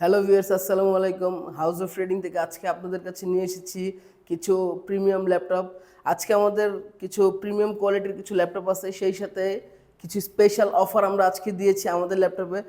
Hello viewers আসসালামু আলাইকুম। House of trading থেকে আজকে আপনাদের কাছে নিয়ে এসেছি কিছু প্রিমিয়াম ল্যাপটপ আজকে আমাদের কিছু প্রিমিয়াম কোয়ালিটির কিছু ল্যাপটপ আছে, সেই সাথে কিছু স্পেশাল অফার আমরা আজকে দিয়েছি আমাদের ল্যাপটপে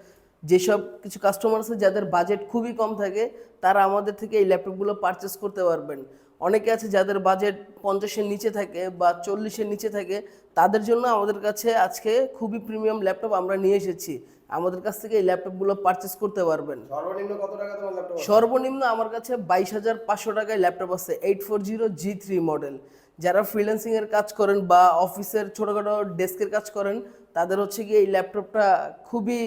যেসব কিছু কাস্টমার আছে, যাদের বাজেট খুবই কম থাকে, তারা আমাদের থেকে এই ল্যাপটপগুলো পারচেস করতে পারবেন। অনেকে আছে যাদের বাজেট পঞ্চাশের নিচে থাকে বা চল্লিশের নিচে থাকে তাদের জন্য আমাদের কাছে আজকে খুবই প্রিমিয়াম ল্যাপটপ আমরা নিয়ে এসেছি। আমাদের কাছ থেকে এই ল্যাপটপগুলো পারচেস করতে পারবেন। সর্বনিম্ন কত টাকা তোমার ল্যাপটপ সর্বনিম্ন আমার কাছে বাইশ হাজার পাঁচশো টাকায় ল্যাপটপ আছে eight four zero G three model যারা ফ্রিল্যান্সিংয়ের কাজ করেন বা অফিসের ছোটোখাটো ডেস্কের কাজ করেন তাদের হচ্ছে কি এই ল্যাপটপটা খুবই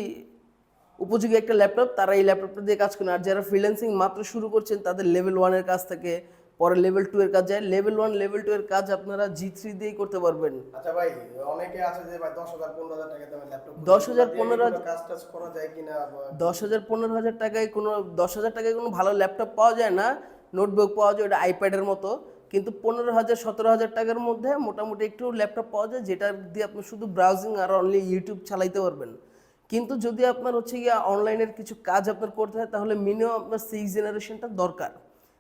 উপযোগী একটা ল্যাপটপ তারা এই ল্যাপটপটা দিয়ে কাজ করেন। আর যারা ফ্রিল্যান্সিং মাত্র শুরু করছেন তাদের লেভেল ওয়ানের কাজ থাকে পরে লেভেল টু এর কাজ যায়। লেভেল ওয়ান লেভেল টু এর কাজ আপনারা জি থ্রি দিয়েই করতে পারবেন। আচ্ছা ভাই অনেকে আছে যে ভাই দশ হাজার পনেরো হাজার টাকা দামের ল্যাপটপ 10,000, 15,000 কাজ টাজ করা যায় কিনা দশ হাজার পনেরো হাজার টাকায় কোনো দশ হাজার টাকায় কোনো ভালো ল্যাপটপ পাওয়া যায় না। নোটবুক পাওয়া যায় ওটা আইপ্যাডের মতো। কিন্তু পনেরো হাজার সতেরো হাজার টাকার মধ্যে মোটামুটি একটু ল্যাপটপ পাওয়া যায় যেটা দিয়ে আপনি শুধু ব্রাউজিং আর অনলি ইউটিউব চালাইতে পারবেন। কিন্তু যদি আপনার হচ্ছে গিয়ে অনলাইনের কিছু কাজ আপনার করতে হয় তাহলে মিনিমাম আপনার সিক্স জেনারেশনটা দরকার।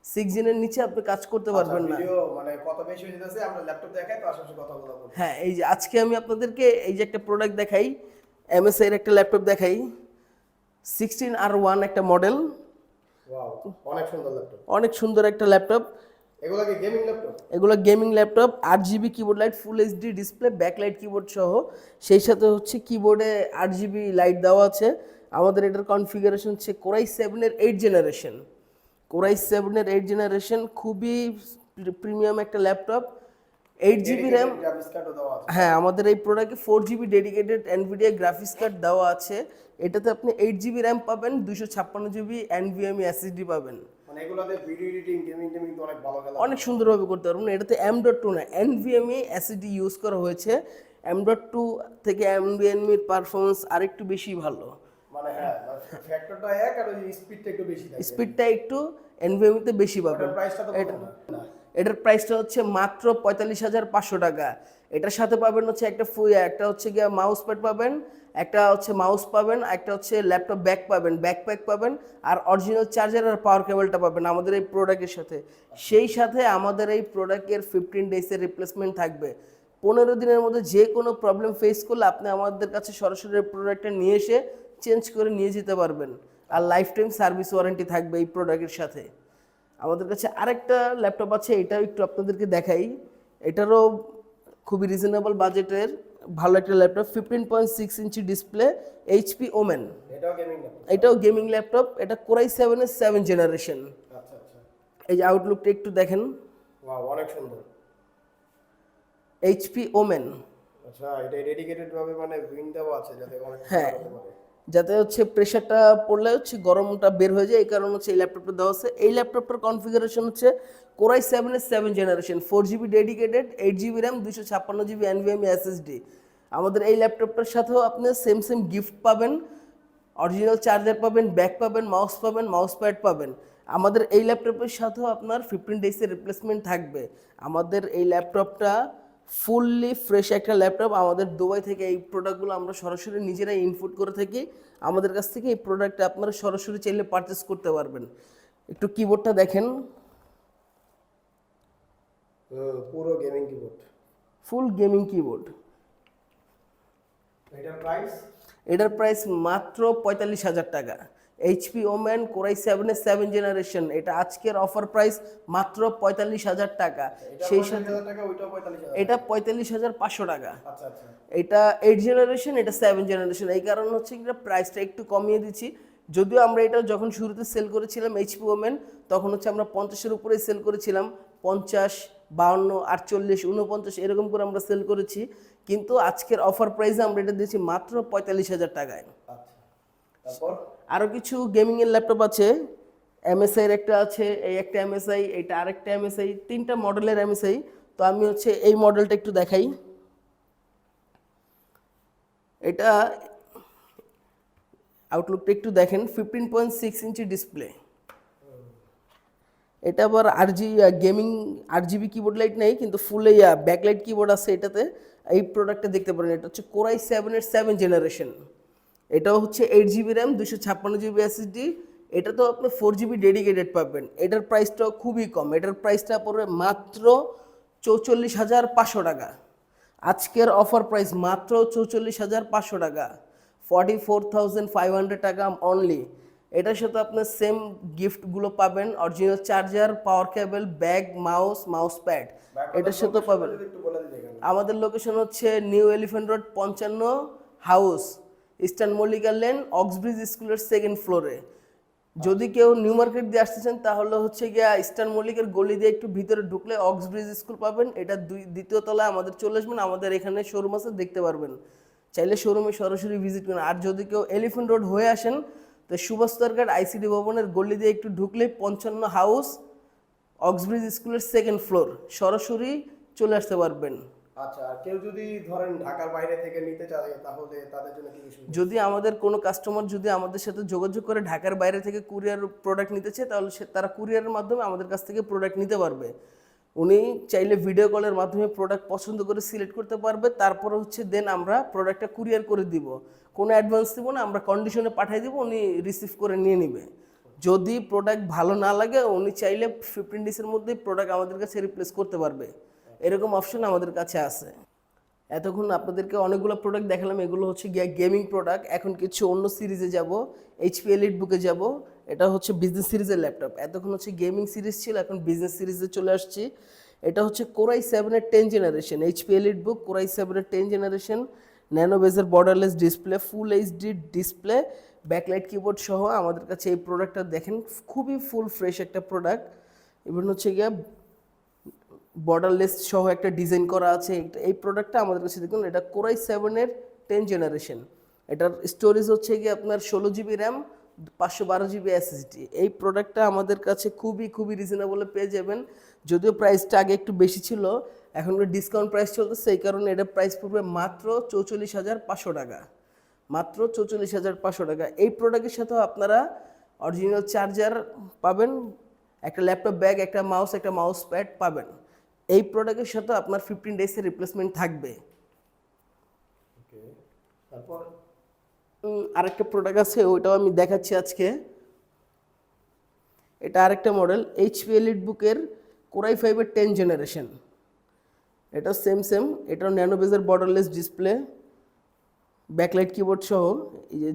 সিক্স জেনের নিচে আপনি কাজ করতে পারবেন না। মানে কত বেশি হয়ে যেতেছে আমরা ল্যাপটপ দেখাই পাশাপাশি কথা বলা হ্যাঁ এই যে আজকে আমি আপনাদেরকে এই যে একটা প্রোডাক্ট দেখাই এমএসআই এর একটা ল্যাপটপ দেখাই। সিক্সটিন আর ওয়ান একটা মডেল অনেক সুন্দর ল্যাপটপ অনেক সুন্দর একটা ল্যাপটপ এগুলো কি গেমিং ল্যাপটপ এগুলো গেমিং ল্যাপটপ আট GB keyboard light full HD display backlight keyboard সহ। সেই সাথে হচ্ছে কিবোর্ডে আট জিবি লাইট দেওয়া আছে। আমাদের এটার কনফিগারেশন হচ্ছে কোরাই সেভেনের এইট জেনারেশন কোরাই সেভেনের এইট জেনারেশন খুবই প্রিমিয়াম একটা ল্যাপটপ এইট জিবি র্যাম হ্যাঁ আমাদের এই প্রোডাক্টে four GB dedicated Nvidia graphics card দেওয়া আছে। এটাতে আপনি এইট জিবি র্যাম পাবেন দুশো ছাপ্পান্ন জিবি এনভিএমই এসএসডি পাবেন। মানে অনেক সুন্দরভাবে করতে পারবেন। এটাতে এম ডট টু না এনভিএমই এসএসডি ইউজ করা হয়েছে। এম ডট টু থেকে এনভিএমইর পারফরমেন্স আরেকটু বেশি ভালো। মানে হ্যাঁ ফ্যাক্টরটা এক আর স্পিডটা একটু বেশি স্পিডটা একটু এনভিএমইতে বেশি পাবেন। এটার প্রাইসটা হচ্ছে মাত্র পঁয়তাল্লিশ হাজার পাঁচশো টাকা। এটার সাথে পাবেন হচ্ছে একটা ফুই একটা হচ্ছে গিয়ে মাউস প্যাড পাবেন একটা হচ্ছে মাউস পাবেন একটা হচ্ছে ল্যাপটপ ব্যাগ পাবেন। ব্যাকপ্যাক পাবেন আর অরিজিনাল চার্জার আর পাওয়ার কেবলটা পাবেন আমাদের এই প্রোডাক্টের সাথে। সেই সাথে আমাদের এই প্রোডাক্টের ফিফটিন ডেজের রিপ্লেসমেন্ট থাকবে। পনেরো দিনের মধ্যে যে কোনো প্রবলেম ফেস করলে আপনি আমাদের কাছে সরাসরি প্রোডাক্টটা নিয়ে এসে চেঞ্জ করে নিয়ে যেতে পারবেন। আর লাইফ টাইম সার্ভিস ওয়ারেন্টি থাকবে এই প্রোডাক্টের সাথে। আমাদের কাছে আরেকটা ল্যাপটপ আছে এটাও একটু আপনাদেরকে দেখাই। এটারও খুবই রিজনেবল বাজেটের ভালো একটা laptop fifteen point six inch display HP Omen এটাও গেমিং ল্যাপটপ এটাও গেমিং ল্যাপটপ এটা কোরাই সেভেনের সেভেন জেনারেশন এই যে আউটলুকটা একটু দেখেন। অনেক সুন্দর। এইচপি ওমেন আচ্ছা এটা ডেডিকেটেড ভাবে মানে উইন দেওয়া আছে যাতে অনেক হ্যাঁ। যাতে হচ্ছে প্রেশারটা পড়লে হচ্ছে গরমটা বের হয়ে যায়, এই কারণে হচ্ছে এই ল্যাপটপটা দেওয়া আছে এই ল্যাপটপটার কনফিগারেশন হচ্ছে কোরাই সেভেনের seven generation four GB dedicated eight GB RAM দুশো ছাপ্পান্ন জিবি এনভিএমই এসএসডি আমাদের এই ল্যাপটপটার সাথেও আপনি সেম সেম গিফট পাবেন অরিজিনাল চার্জার পাবেন ব্যাক পাবেন মাউস পাবেন মাউস প্যাড পাবেন। আমাদের এই ল্যাপটপের সাথেও আপনার ফিফটিন ডেজের রিপ্লেসমেন্ট থাকবে। আমাদের এই ল্যাপটপটা ফুললি ফ্রেশ একটা ল্যাপটপ আমাদের দুবাই থেকে এই প্রোডাক্টগুলো আমরা সরাসরি নিজেরাই ইনপুট করে থাকি। আমাদের কাছ থেকে এই প্রোডাক্টটা আপনারা সরাসরি চাইলে পারচেস করতে পারবেন। একটু কিবোর্ডটা দেখেন। পুরো gaming keyboard full gaming keyboard এটার প্রাইস এটার প্রাইস মাত্র পঁয়তাল্লিশ হাজার টাকা। এইচপি ওম্যান কোরাই সেভেনের সেভেন জেনারেশন এটা আজকের অফার প্রাইস মাত্র পঁয়তাল্লিশ হাজার টাকা। সেই সাথে এটা পঁয়তাল্লিশ হাজার পাঁচশো টাকা। আচ্ছা আচ্ছা। এটা এইট জেনারেশন এটা সেভেন জেনারেশন এই কারণে হচ্ছে কি প্রাইসটা একটু কমিয়ে দিচ্ছি। যদিও আমরা এটা যখন শুরুতে সেল করেছিলাম এইচপি ওমেন তখন হচ্ছে আমরা পঞ্চাশের উপরেই সেল করেছিলাম। পঞ্চাশ বাউন্ন আটচল্লিশ উনপঞ্চাশ এরকম করে আমরা সেল করেছি। কিন্তু আজকের অফার প্রাইসে আমরা এটা দিয়েছি মাত্র পঁয়তাল্লিশ হাজার টাকায়। আচ্ছা। তারপর? আরও কিছু গেমিংয়ের ল্যাপটপ আছে এমএসআই এর একটা আছে, এই একটা এমএসআই এইটা আরেকটা এমএসআই তিনটা মডেলের এমএসআই তো আমি হচ্ছে এই মডেলটা একটু দেখাই। এটা আউটলুকটা একটু দেখেন fifteen point six inch display এটা আবার আর জি গেমিং আট জিবি কিবোর্ড লাইট নেই, কিন্তু ফুল এই ব্যাকলাইট কিবোর্ড আছে এটাতে। এই প্রোডাক্টটা দেখতে পারেন, এটা হচ্ছে কোরাই সেভেনের সেভেন জেনারেশন এটাও হচ্ছে এইট জিবি র্যাম দুশো ছাপ্পান্ন জিবি এসএসডি এটা তো আপনি ফোর জিবি ডেডিকেটেড পাবেন। এটার প্রাইসটাও খুবই কম। এটার প্রাইসটা পড়বে মাত্র চৌচল্লিশ হাজার পাঁচশো টাকা। আজকের অফার প্রাইস মাত্র চৌচল্লিশ হাজার পাঁচশো টাকা। Forty four thousand five hundred টাকা অনলি এটার সাথে আপনার সেম গিফটগুলো পাবেন। Original charger power cable bag mouse mouse pad এটার সাথে পাবেন। আমাদের লোকেশন হচ্ছে নিউ এলিফ্যান্ট রোড পঞ্চান্ন house eastern Mallika lane Oxbridge স্কুলের সেকেন্ড ফ্লোরে যদি কেউ নিউ মার্কেট দিয়ে আসতেছেন তাহলে হচ্ছে গিয়া ইস্টার্ন মল্লিকের গলি দিয়ে একটু ভিতরে ঢুকলে অক্সব্রিজ স্কুল পাবেন। এটা দুই, দ্বিতীয় তলায় আমাদের চলে আসবেন। আমাদের এখানে শোরুম আছে, দেখতে পারবেন। চাইলে শোরুমে সরাসরি ভিজিট করেন। আর যদি কেউ এলিফ্যান্ট রোড হয়ে আসেন, তো সুভাষতরঘাট আইসিডি ভবনের গলি দিয়ে একটু ঢুকলে পঞ্চান্ন হাউস অক্সব্রিজ স্কুলের সেকেন্ড ফ্লোর সরাসরি চলে আসতে পারবেন। আচ্ছা আর কেউ যদি ধরেন ঢাকার বাইরে থেকে নিতে চায়, তাহলে তাদের জন্য কি যদি আমাদের কোনো কাস্টমার যদি আমাদের সাথে যোগাযোগ করে ঢাকার বাইরে থেকে কুরিয়ার প্রোডাক্ট নিতে চায়, তাহলে তারা কুরিয়ারের মাধ্যমে আমাদের কাছ থেকে প্রোডাক্ট নিতে পারবে। উনি চাইলে ভিডিও কলের মাধ্যমে প্রোডাক্ট পছন্দ করে সিলেক্ট করতে পারবে, তারপরে হচ্ছে দেন আমরা প্রোডাক্টটা কুরিয়ার করে দিব। কোনো অ্যাডভান্স দিব না, আমরা কন্ডিশনে পাঠিয়ে দিব, উনি রিসিভ করে নিয়ে নেবে। যদি প্রোডাক্ট ভালো না লাগে, উনি চাইলে ফিফটিন ডেজের মধ্যেই প্রোডাক্ট আমাদের কাছে রিপ্লেস করতে পারবে। এরকম অপশন আমাদের কাছে আছে। এতক্ষণ আপনাদেরকে অনেকগুলো প্রোডাক্ট দেখালাম, এগুলো হচ্ছে গেমিং প্রোডাক্ট এখন কিছু অন্য সিরিজে যাব এইচপি এলিট বুকে যাব। এটা হচ্ছে বিজনেস সিরিজের ল্যাপটপ এতক্ষণ হচ্ছে গেমিং সিরিজ ছিল, এখন বিজনেস সিরিজে চলে আসছি। এটা হচ্ছে কোরাই সেভেনের ten generation HP elite book core i সেভেনের টেন জেনারেশন ন্যানো বেজের borderless display full HD display backlight keyboard সহ। আমাদের কাছে এই প্রোডাক্টটা দেখেন, খুবই ফুল ফ্রেশ একটা প্রোডাক্ট ইভেন হচ্ছে গিয়া বর্ডারলেস সহ একটা ডিজাইন করা আছে। এই প্রোডাক্টটা আমাদের কাছে দেখুন, এটা কোরাই সেভেনের টেন জেনারেশন এটার স্টোরেজ হচ্ছে গিয়ে আপনার ষোলো জিবি র্যাম পাঁচশো বারো জিবি এসএসডি এই প্রোডাক্টটা আমাদের কাছে খুবই খুবই রিজনেবলে পেয়ে যাবেন। যদিও প্রাইসটা আগে একটু বেশি ছিল, এখন ডিসকাউন্ট প্রাইস চলতেছে এই কারণে এটার প্রাইস পড়বে মাত্র চৌচল্লিশ হাজার পাঁচশো টাকা। মাত্র চৌচল্লিশ হাজার পাঁচশো টাকা। এই প্রোডাক্টের সাথেও আপনারা অরিজিনাল চার্জার পাবেন, একটা ল্যাপটপ ব্যাগ একটা মাউস একটা মাউস প্যাড পাবেন। এই প্রোডাক্টের সাথে আপনার ফিফটিন ডেজের রিপ্লেসমেন্ট থাকবে। তারপর? আরেকটা প্রোডাক্ট আছে ওইটাও আমি দেখাচ্ছি আজকে। এটা আরেকটা মডেল এইচপি এলিট বুকের কোরাই ফাইভের টেন জেনারেশন এটা সেম সেম এটাও ন্যানো বেজের বর্ডারলেস ডিসপ্লে ব্যাকলাইট কিবোর্ড সহ এই যে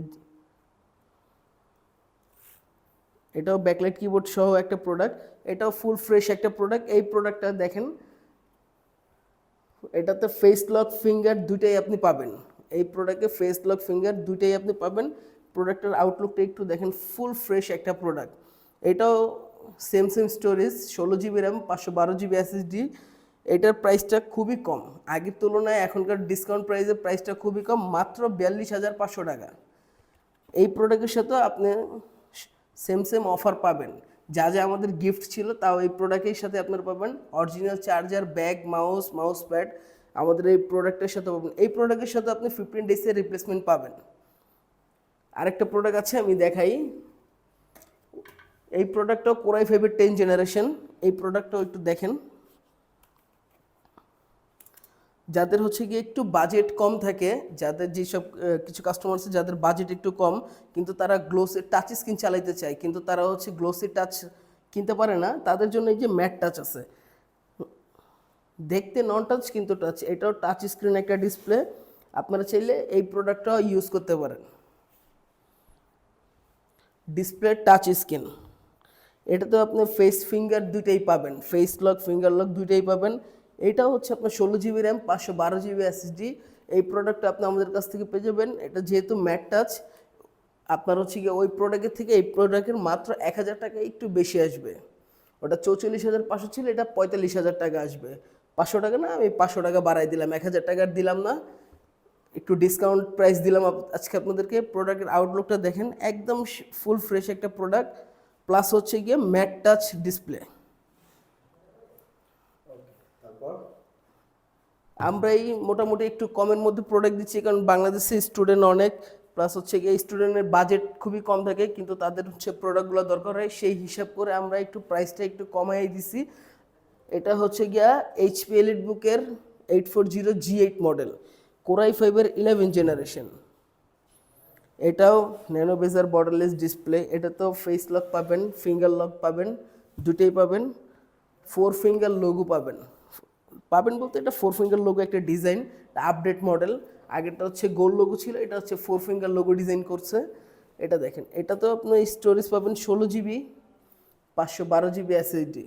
এটাও ব্যাকলাইট কিবোর্ড সহ একটা প্রোডাক্ট এটাও ফুল ফ্রেশ একটা প্রোডাক্ট এই প্রোডাক্টটা দেখেন এটাতে ফেস লক ফিঙ্গার দুইটাই আপনি পাবেন। এই প্রোডাক্টে ফেস লক ফিঙ্গার দুইটাই আপনি পাবেন। প্রোডাক্টের আউটলুকটা একটু দেখেন ফুল ফ্রেশ একটা প্রোডাক্ট এটাও সেম সেম স্টোরেজ ষোলো জিবি র্যাম পাঁচশো বারো জিবি এসএসডি এটার প্রাইসটা খুবই কম। আগের তুলনায় এখনকার ডিসকাউন্ট প্রাইসের প্রাইসটা খুবই কম, মাত্র বিয়াল্লিশ হাজার পাঁচশো টাকা। এই প্রোডাক্টের সাথে আপনি সেম সেম অফার পাবেন। যা যা আমাদের গিফট ছিল, তাও এই প্রোডাক্টের সাথে আপনারা পাবেন। Original charger bag mouse mouse pad আমাদের এই প্রোডাক্টের সাথে পাবেন। এই প্রোডাক্টের সাথে আপনি ফিফটিন ডেজের রিপ্লেসমেন্ট পাবেন। আরেকটা প্রোডাক্ট আছে, আমি দেখাই। এই প্রোডাক্টটাও কোরাই ফাইভের টেন জেনারেশন এই প্রোডাক্টটাও একটু দেখেন। যাদের হচ্ছে গিয়ে একটু বাজেট কম থাকে, যাদের যেসব কিছু কাস্টমার আছে যাদের বাজেট একটু কম, কিন্তু তারা গ্লোসের টাচ স্ক্রিন চালাইতে চায়, কিন্তু তারা হচ্ছে গ্লোসি টাচ কিনতে পারে না, তাদের জন্য এই যে ম্যাট টাচ আছে। দেখতে নন টাচ কিন্তু টাচ এটাও টাচ স্ক্রিন একটা ডিসপ্লে আপনারা চাইলে এই প্রোডাক্টটাও ইউজ করতে পারেন। ডিসপ্লে টাচ স্ক্রিন এটাতে আপনি ফেস ফিঙ্গার দুইটাই পাবেন ফেস লক ফিঙ্গার লক দুইটাই পাবেন এটা হচ্ছে আপনার ষোলো জিবি র্যাম, পাঁচশো বারো জিবি এসএসডি এই প্রোডাক্টটা আপনি আমাদের কাছ থেকে পেয়ে যাবেন। এটা যেহেতু ম্যাট টাচ আপনার হচ্ছে গিয়ে ওই প্রোডাক্টের থেকে এই প্রোডাক্টের মাত্র এক হাজার টাকা একটু বেশি আসবে। ওটা চৌচল্লিশ হাজার পাঁচশো ছিল, এটা পঁয়তাল্লিশ হাজার টাকা আসবে। পাঁচশো টাকা না, আমি পাঁচশো টাকা বাড়াই দিলাম, এক হাজার টাকার দিলাম না। একটু ডিসকাউন্ট প্রাইস দিলাম আজকে আপনাদেরকে। প্রোডাক্টের আউটলুকটা দেখেন, একদম ফুল ফ্রেশ একটা প্রোডাক্ট প্লাস হচ্ছে গিয়ে ম্যাট টাচ ডিসপ্লে তারপর আমরা এই মোটামুটি একটু কমের মধ্যে প্রোডাক্ট দিচ্ছি, কারণ বাংলাদেশে স্টুডেন্ট অনেক প্লাস হচ্ছে গিয়ে স্টুডেন্টের বাজেট খুবই কম থাকে, কিন্তু তাদের হচ্ছে প্রোডাক্টগুলো দরকার হয়, সেই হিসাব করে আমরা একটু প্রাইসটা একটু কমাই দিছি। এটা হচ্ছে গিয়া এইচপি এলিট বুকের eight four zero G eight model core i ফাইভের ইলেভেন জেনারেশন এটাও ন্যানো বেজার বর্ডারলেস ডিসপ্লে এটা তো ফেস লক পাবেন ফিঙ্গার লক পাবেন, দুটোই পাবেন ফোর ফিঙ্গার লোগো পাবেন। পাবেন বলতে এটা ফোর ফিঙ্গার লোগো একটা ডিজাইন আপডেট মডেল আগেরটা হচ্ছে গোল লোগো ছিল, এটা হচ্ছে ফোর ফিঙ্গার লোগো ডিজাইন করছে। এটা দেখেন, এটা তো আপনার স্টোরেজ পাবেন ষোলো জিবি পাঁচশো বারো জিবি এসএসডি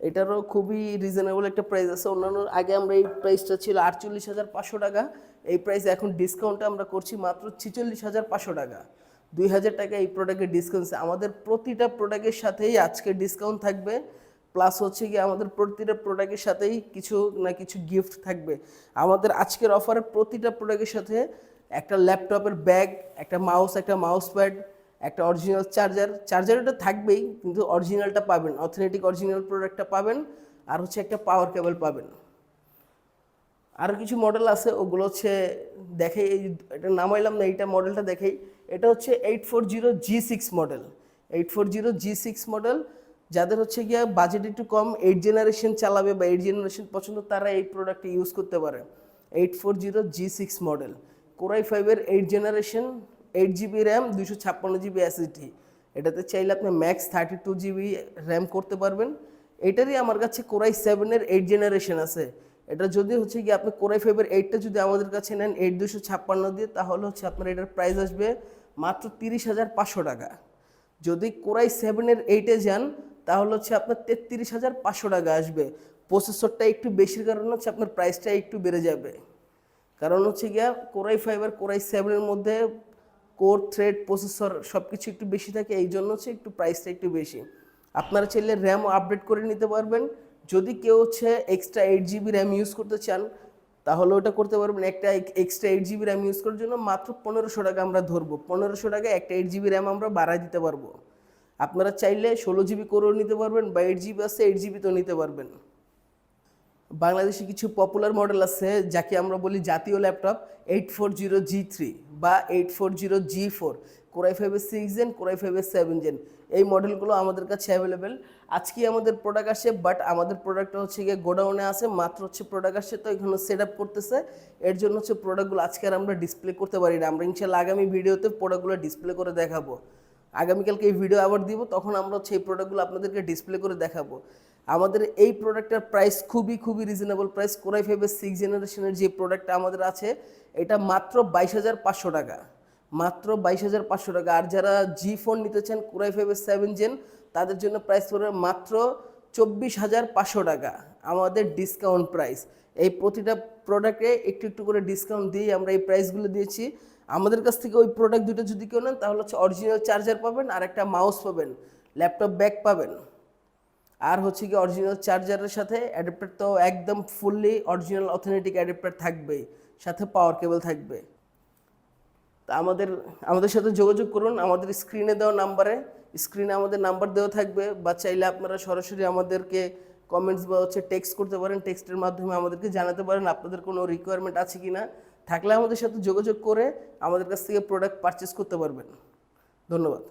এটারও খুবই রিজনেবল একটা প্রাইস আছে। অন্যান্য, আগে আমরা এই প্রাইসটা ছিল আটচল্লিশ হাজার পাঁচশো টাকা, এই প্রাইস এখন ডিসকাউন্টে আমরা করছি মাত্র ছিচল্লিশ হাজার পাঁচশো টাকা। দুই হাজার টাকা এই প্রোডাক্টের ডিসকাউন্ট আমাদের প্রতিটা প্রোডাক্টের সাথেই আজকে ডিসকাউন্ট থাকবে। প্লাস হচ্ছে কি আমাদের প্রতিটা প্রোডাক্টের সাথেই কিছু না কিছু গিফট থাকবে। আমাদের আজকের অফারে প্রতিটা প্রোডাক্টের সাথে একটা ল্যাপটপের ব্যাগ একটা মাউস একটা মাউস প্যাড একটা অরিজিনাল চার্জার চার্জারটা থাকবেই, কিন্তু অরিজিনালটা পাবেন। অথেন্টিক অরিজিনাল প্রোডাক্টটা পাবেন, আর হচ্ছে একটা পাওয়ার কেবল পাবেন। আরও কিছু মডেল আছে, ওগুলো হচ্ছে দেখে এই এটা নামাইলাম না, এইটা মডেলটা দেখেই। এটা হচ্ছে eight four zero G six model eight four zero G six model যাদের হচ্ছে গিয়া বাজেট একটু কম এইট জেনারেশন চালাবে বা এইট জেনারেশন পছন্দ, তারা এই প্রোডাক্টটা ইউজ করতে পারে। Eight four zero G six model core i ফাইভের eight generation eight GB RAM দুশো ছাপ্পান্ন জিবি এসএসডি এটাতে চাইলে আপনি max thirty two GB RAM করতে পারবেন। এটারই আমার কাছে কোরাই সেভেনের এইট জেনারেশন আছে। এটা যদি হচ্ছে কি আপনি কোরাই ফাইভের এইটটা যদি আমাদের কাছে নেন এইট দুশো ছাপ্পান্ন দিয়ে, তাহলে হচ্ছে আপনার এটার প্রাইস আসবে মাত্র তিরিশ হাজার পাঁচশো টাকা। যদি কোরাই সেভেনের এইটে যান তাহলে হচ্ছে আপনার তেত্রিশ হাজার পাঁচশো টাকা আসবে। প্রসেসরটা একটু বেশির কারণে হচ্ছে আপনার প্রাইসটা একটু বেড়ে যাবে। কারণ হচ্ছে গিয়া কোরাই ফাইভ আর কোরাই সেভেনের মধ্যে কোর থ্রেড প্রসেসর সব কিছু একটু বেশি থাকে, এই জন্য হচ্ছে একটু প্রাইসটা একটু বেশি। আপনারা চাইলে র্যামও আপডেট করে নিতে পারবেন। যদি কেউ হচ্ছে extra eight GB RAM use করতে চান, তাহলে ওটা করতে পারবেন। একটা extra eight GB RAM use করার জন্য মাত্র পনেরোশো টাকা আমরা ধরবো। পনেরোশো টাকা একটা এইট জিবি র্যাম আমরা বাড়ায় দিতে পারব। আপনারা চাইলে ষোলো জিবি করেও নিতে পারবেন বা এইট জিবি আছে এইট জিবি তো নিতে পারবেন। বাংলাদেশে কিছু পপুলার মডেল আছে, যাকে আমরা বলি জাতীয় laptop eight four zero G three বা eight four zero G four core i ফাইভের সিক্স জেন কোরাই ফাইভের সেভেন জেন এই মডেলগুলো আমাদের কাছে অ্যাভেলেবেল আজকে আমাদের প্রোডাক্ট আসে বাট আমাদের প্রোডাক্টটা হচ্ছে গিয়ে গোডাউনে আছে, মাত্র হচ্ছে প্রোডাক্ট আসছে, তো এখানে সেট আপ করতেছে। এর জন্য হচ্ছে প্রোডাক্টগুলো আজকে আর আমরা ডিসপ্লে করতে পারি না। আমরা ইনশাল্লাহ আগামী ভিডিওতে প্রোডাক্টগুলো ডিসপ্লে করে দেখাবো। আগামীকালকে এই ভিডিও আবার দিব, তখন আমরা হচ্ছে এই প্রোডাক্টগুলো আপনাদেরকে ডিসপ্লে করে দেখাবো। আমাদের এই প্রোডাক্টের প্রাইস খুবই খুবই রিজনেবল প্রাইস কোরাই ফাইভের সিক্স জেনারেশনের যে প্রোডাক্টটা আমাদের আছে, এটা মাত্র বাইশ হাজার পাঁচশো টাকা। মাত্র বাইশ হাজার পাঁচশো টাকা। আর যারা জি ফোন নিতে চান, কোরাই ফাইভের সেভেন জেন তাদের জন্য প্রাইস পড়বে মাত্র চব্বিশ হাজার পাঁচশো টাকা। আমাদের ডিসকাউন্ট প্রাইস এই প্রতিটা প্রোডাক্টে একটু একটু করে ডিসকাউন্ট দিয়ে আমরা এই প্রাইসগুলো দিয়েছি। আমাদের কাছ থেকে ওই প্রোডাক্ট দুটো যদি কেউ নেন, তাহলে হচ্ছে অরিজিনাল চার্জার পাবেন আর একটা মাউস পাবেন ল্যাপটপ ব্যাগ পাবেন। আর হচ্ছে কি অরিজিনাল চার্জারের সাথে অ্যাডাপ্টার তো একদম ফুললি অরিজিনাল অথেন্টিক অ্যাডাপ্টার থাকবেই, সাথে পাওয়ার কেবল থাকবে। তা আমাদের আমাদের সাথে যোগাযোগ করুন, আমাদের স্ক্রিনে দেওয়া নাম্বারে স্ক্রিনে আমাদের নাম্বার দেওয়া থাকবে, বা চাইলে আপনারা সরাসরি আমাদেরকে কমেন্টস বা হচ্ছে টেক্সট করতে পারেন টেক্সটের মাধ্যমে আমাদেরকে জানাতে পারেন, আপনাদের কোনো রিকোয়ারমেন্ট আছে কি না থাকলে আমাদের সাথে যোগাযোগ করে আমাদের কাছ থেকে প্রোডাক্ট পারচেস করতে পারবেন। ধন্যবাদ।